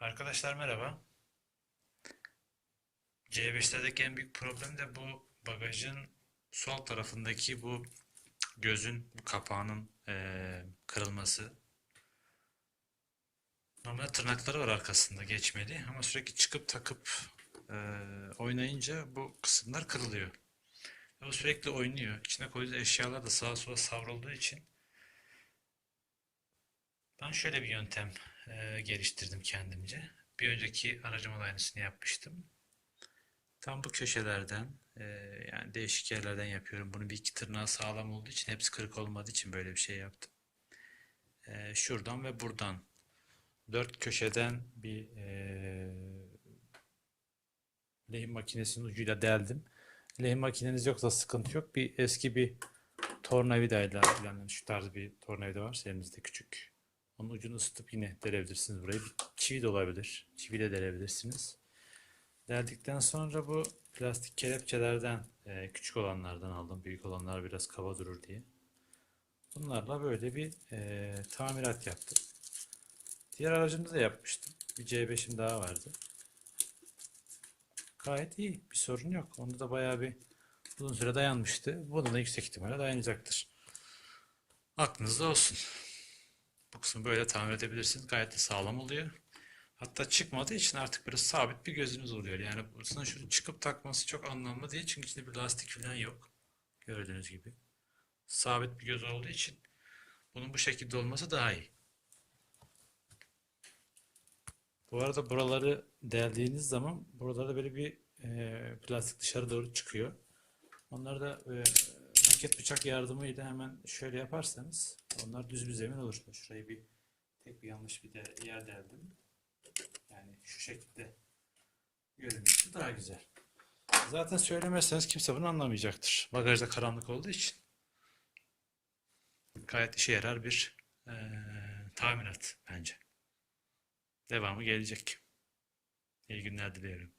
Arkadaşlar merhaba. C5'lerdeki en büyük problem de bu bagajın sol tarafındaki bu gözün kapağının eee, kırılması. Normalde tırnakları var arkasında geçmeli ama sürekli çıkıp takıp eee, oynayınca bu kısımlar kırılıyor. O sürekli oynuyor. İçine koyduğu eşyalar da sağa sola savrulduğu için ben şöyle bir yöntem eee, geliştirdim kendimce. Bir önceki aracıma da aynısını yapmıştım. Tam bu köşelerden eee, yani değişik yerlerden yapıyorum. Bunu bir iki tırnağı sağlam olduğu için hepsi kırık olmadığı için böyle bir şey yaptım. Eee, şuradan ve buradan dört köşeden bir eee lehim makinesinin ucuyla deldim. Lehim makineniz yoksa sıkıntı yok. Bir eski bir tornavidayla yani şu tarz bir tornavida varsa elinizde küçük. Onun ucunu ısıtıp yine delebilirsiniz burayı. Bir çivi de olabilir. Çiviyle delebilirsiniz. Deldikten sonra bu plastik kelepçelerden e, küçük olanlardan aldım. Büyük olanlar biraz kaba durur diye. Bunlarla böyle bir e, tamirat yaptım. Diğer aracımda da yapmıştım. Bir C5'im daha vardı. Gayet iyi. Bir sorun yok. Onda da bayağı bir uzun süre dayanmıştı. Bunda da yüksek ihtimalle dayanacaktır. Aklınızda olsun. Bu kısmı böyle tamir edebilirsiniz. Gayet de sağlam oluyor. Hatta çıkmadığı için artık böyle sabit bir gözünüz oluyor. Yani burasına şunu çıkıp takması çok anlamlı değil. Çünkü içinde bir lastik falan yok. Gördüğünüz gibi. Sabit bir göz olduğu için bunun bu şekilde olması daha iyi. Bu arada buraları deldiğiniz zaman buralarda böyle bir e, plastik dışarı doğru çıkıyor. Onları da e, maket bıçak yardımıyla hemen şöyle yaparsanız onlar düz bir zemin olur. Şurayı bir tek bir yanlış bir de yer deldim. Yani şu şekilde görünmesi daha güzel. Zaten söylemezseniz kimse bunu anlamayacaktır. Bagajda karanlık olduğu için. Gayet işe yarar bir e, tamirat bence. Devamı gelecek. İyi günler diliyorum.